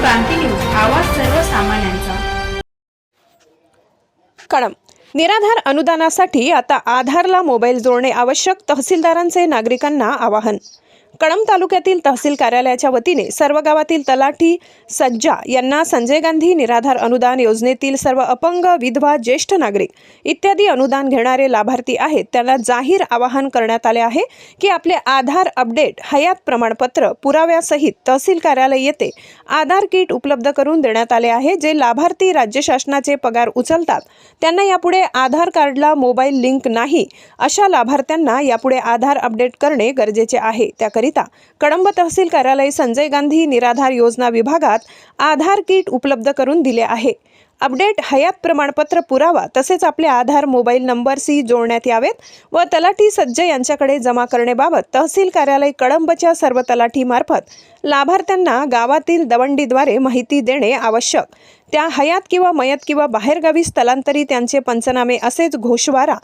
क्रांती news आवाज सर्वसामान्यांचा. कळम. निराधार अनुदानासाठी आता आधारला मोबाईल जोडणे आवश्यक तहसीलदारांचे नागरिकांना आवाहन. कळंब तालुक्यातील तहसील कार्यालयाच्या वतीने सर्व गावातील तलाठी सज्जा यांना संजय गांधी निराधार अनुदान योजनेतील सर्व अपंग विधवा ज्येष्ठ नागरिक इत्यादी अनुदान घेणारे लाभार्थी आहेत. त्यांना जाहीर आवाहन करण्यात आले आहे की आपले आधार अपडेट हयात प्रमाणपत्र पुराव्यासहित तहसील कार्यालय येथे आधार किट उपलब्ध करून देण्यात आले आहे. जे लाभार्थी राज्य शासनाचे पगार उचलतात त्यांना यापुढे आधार कार्डला मोबाईल लिंक नाही अशा लाभार्थ्यांना यापुढे आधार अपडेट करणे गरजेचे आहे. त्याकरिता कळंब तहसील कार्यालय संजय गांधी निराधार योजना विभागात आधार किट उपलब्ध करून दिले आहे. अपडेट हयात प्रमाणपत्र पुरावा तसेच आपले आधार मोबाईल नंबरशी जोडण्यात यावेत व तलाठी सज्ज यांच्याकडे जमा करण्याबाबत तहसील कार्यालय कळंबच्या सर्व तलाठीमार्फत लाभार्थ्यांना गावातील दवंडीद्वारे माहिती देणे आवश्यक. त्या हयात किंवा मयत किंवा बाहेरगावी स्थलांतरित यांचे पंचनामे असेच घोषवारा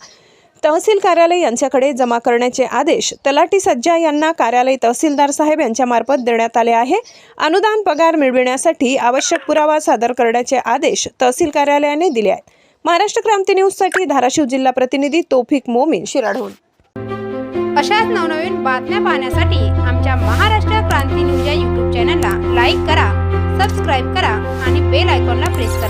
तहसील कार्यालय यांच्याकडे जमा करण्याचे आदेश तलाटी सज्जा यांना कार्यालय तहसीलदार साहेब यांच्यामार्फत देण्यात आले आहे. अनुदान पगार मिळविण्यासाठी आवश्यक पुरावा सादर करण्याचे आदेश तहसील कार्यालयाने दिले आहेत. महाराष्ट्र क्रांती न्यूजसाठी धाराशिव जिल्हा प्रतिनिधी तोफिक मोमीन शिराढोण अशाच नवनवीन बातम्या पाहण्यासाठी आमच्या महाराष्ट्र क्रांती न्यूज या यूट्यूब चॅनलला लाईक करा सबस्क्राईब करा आणि बेल आयकॉनला प्रेस करा.